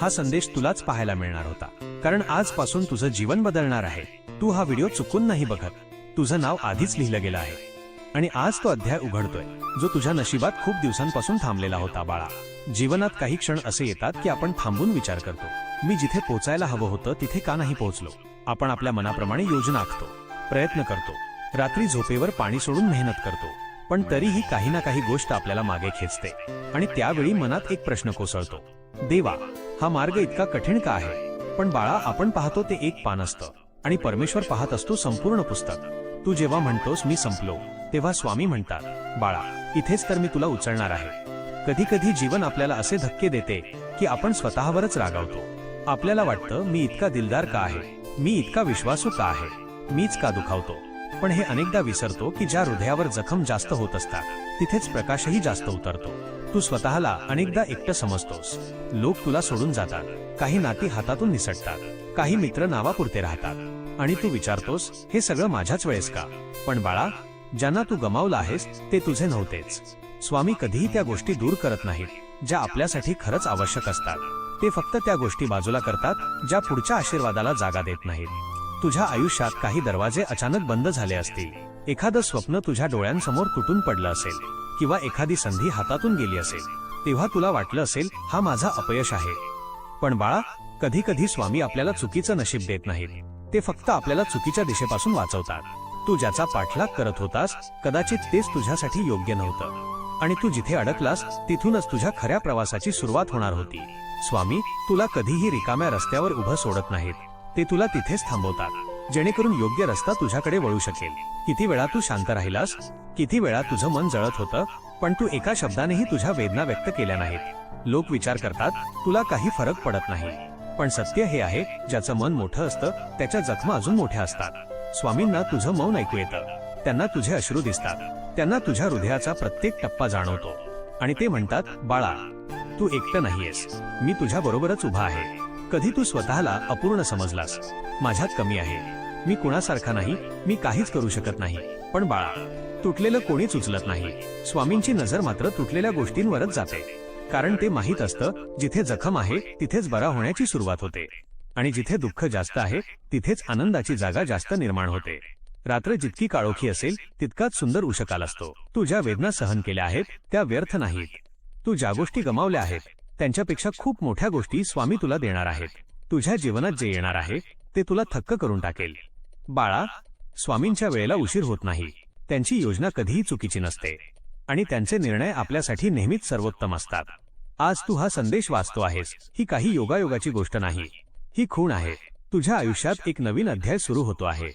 हा संदेश तुलाच पाहायला मिळणार होता. कारण आजपासून तुझं जीवन बदलणार आहे. तू हा व्हिडिओ चुकून नाही बघत. तुझं नाव आधीच लिहिलं गेलं आहे. आणि आज तो अध्याय उघडतोय. जो तुझ्या नशिबात खूप दिवसांपासून थांबलेला होता बाळा. जीवनात काही क्षण असे येतात की आपण थांबून विचार करतो. मी जिथे पोचायला हवं होतं तिथे का नाही पोहोचलो आपण आपल्या मनाप्रमाणे योजना आखतो. प्रयत्न करतो. रात्री झोपेवर पाणी सोडून मेहनत करतो. पण तरीही काही ना काही गोष्ट आपल्याला मागे खेचते. आणि त्यावेळी मनात एक प्रश्न कोसळतो. देवा हा मार्ग इतका कठीण का आहे? पण बाळा आपण पाहतो ते एक पान असतं आणि परमेश्वर पाहत असतो संपूर्ण पुस्तक. तू जेव्हा म्हणतोस मी संपलो तेव्हा स्वामी म्हणतात बाळा इथेच तर मी तुला उचलणार आहे. कधी कधी जीवन आपल्याला असे धक्के देते की आपण स्वतःवरच रागावतो. आपल्याला वाटतं मी इतका दिलदार का आहे? मी इतका विश्वासू का आहे? मीच का दुखावतो? पण हे अनेकदा विसरतो की ज्या हृदयावर जखम जास्त होत असतात तिथेच प्रकाशही जास्त उतरतो. तू स्वतःला अनेकदा एकटं समजतोस. लोक तुला सोडून जातात. काही नाती हातातून निसटतात. काही मित्र नावापुरते राहतात. आणि तू विचारतोस हे सगळं माझ्याच वेळेस का? पण बाळा ज्यांना तू गमावला आहेस ते तुझे नव्हतेच. स्वामी कधीही त्या गोष्टी दूर करत नाहीत ज्या आपल्यासाठी खरंच आवश्यक असतात. ते फक्त त्या गोष्टी बाजूला करतात ज्या पुढच्या आशीर्वादाला जागा देत नाहीत. तुझ्या आयुष्यात काही दरवाजे अचानक बंद झाले असतील. एखादं स्वप्न तुझ्या डोळ्यांसमोर तुटून पडलं असेल. किंवा एखादी संधी हातातून गेली असेल तेव्हा तुला वाटलं असेल हा माझा अपयश आहे. पण बाळा कधी कधी स्वामी आपल्याला चुकीचं नशीब देत नाहीत. ते फक्त आपल्याला चुकीच्या दिशेपासून वाचवतात. तू ज्याचा पाठलाग करत होतास कदाचित तेच तुझ्यासाठी योग्य नव्हतं. आणि तू जिथे अडकलास तिथूनच तुझ्या खऱ्या प्रवासाची सुरुवात होणार होती. स्वामी तुला कधीही रिकाम्या रस्त्यावर उभं सोडत नाहीत. ते तुला तिथेच थांबवतात. जेणेकरून योग्य रस्ता तुझ्याकडे वळू शकेल. किती वेळा तू शांत राहिलास किती वेळा तुझं मन जळत होतं पण तू एका शब्दानेही तुझ्या वेदना व्यक्त केल्या नाहीत. लोक विचार करतात तुला काही फरक पडत नाही. पण सत्य हे आहे ज्याचं मन मोठं असतं त्याच्या जखमा अजून मोठ्या असतात. स्वामींना तुझं मौन ऐकू येतं. त्यांना तुझे अश्रू दिसतात. त्यांना तुझ्या हृदयाचा प्रत्येक टप्पा जाणवतो. आणि ते म्हणतात बाळा तू एकटं नाहीयेस. मी तुझ्या बरोबरच उभा आहे. कधी तू स्वतःला अपूर्ण समजलास. माझ्यात कमी आहे. मी कुणासारखा नाही मी काहीच करू शकत नाही. पण बाळा तुटलेलं कोणीच उचलत नाही. स्वामींची नजर मात्र तुटलेल्या गोष्टींवरच जाते. कारण ते माहीत असतं जिथे जखम आहे तिथेच बरा होण्याची सुरुवात होते. आणि जिथे दुःख जास्त आहे तिथेच आनंदाची जागा जास्त निर्माण होते. रात्र जितकी काळोखी असेल तितकाच सुंदर उशकाल असतो. तू ज्या वेदना सहन केल्या आहेत त्या व्यर्थ नाहीत. तू ज्या गोष्टी गमावल्या आहेत त्यांच्यापेक्षा खूप मोठ्या गोष्टी स्वामी तुला देणार आहेत. तुझ्या जीवनात जे येणार आहे ते तुला थक्क करून टाकेल. बाळा स्वामींच्या वेळेला उशीर होत नाही. त्यांची योजना कधीही चुकीची नसते. आणि त्यांचे निर्णय आपल्यासाठी नेहमीच सर्वोत्तम असतात. आज तू हा संदेश वाचतो आहेस. ही काही योगायोगाची गोष्ट नाही. ही खूण आहे. तुझ्या आयुष्यात एक नवीन अध्याय सुरू होतो आहे.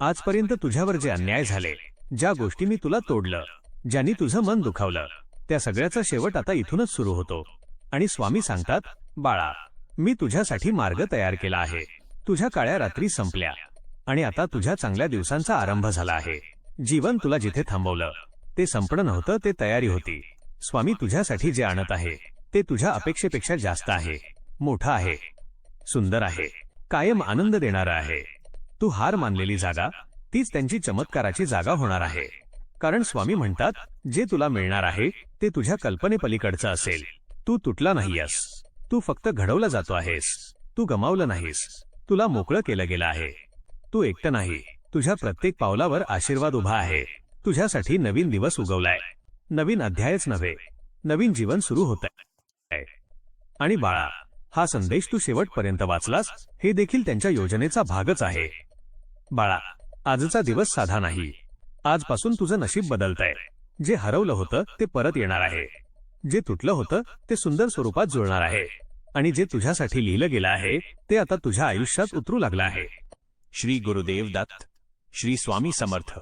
आजपर्यंत तुझ्यावर जे अन्याय झाले ज्या गोष्टी मी तुला तोडलं ज्यांनी तुझं मन दुखावलं त्या सगळ्याचा शेवट आता इथूनच सुरू होतो. आणि स्वामी सांगतात बाळा मी तुझ्यासाठी मार्ग तयार केला आहे. तुझ्या काळ्या रात्री संपल्या आणि आता तुझ्या चांगल्या दिवसांचा आरंभ झाला आहे. जीवन तुला जिथे थांबवलं ते संपणं नव्हतं ते तयारी होती. स्वामी तुझ्यासाठी जे आणत आहे ते तुझ्या अपेक्षेपेक्षा जास्त आहे मोठा आहे सुंदर आहे कायम आनंद देणारा आहे. तू हार मानलेली जागा तीच त्यांची चमत्काराची जागा होणार आहे. कारण स्वामी म्हणतात जे तुला मिळणार आहे ते तुझ्या कल्पनेपलीकडचं असेल. तू तुटला नाहीयस. तू फक्त घडवला जातो आहेस. तू गमावलं नाहीस. तुला मोकळं केलं गेलं आहे. तू एकटं नाही. तुझ्या प्रत्येक पावलावर आशीर्वाद उभा आहे. तुझ्यासाठी नवीन दिवस उगवलाय. नवीन अध्यायच नव्हे. नवीन जीवन सुरू होत आहे आणि बाळा हा संदेश तू शेवटपर्यंत वाचलास हे देखील त्यांच्या योजनेचा भागच आहे. बाळा आजचा दिवस साधा नाही. आजपासून तुझं नशीब बदलतंय. जे हरवलं होतं ते परत येणार आहे. जे तुटलं होतं ते सुंदर स्वरूपात जुळणार आहे. आणि जे तुझ्यासाठी लिहिलं गेलं आहे ते आता तुझ्या आयुष्यात उतरू लागलं आहे. श्री गुरुदेव दत्त श्री स्वामी समर्थ.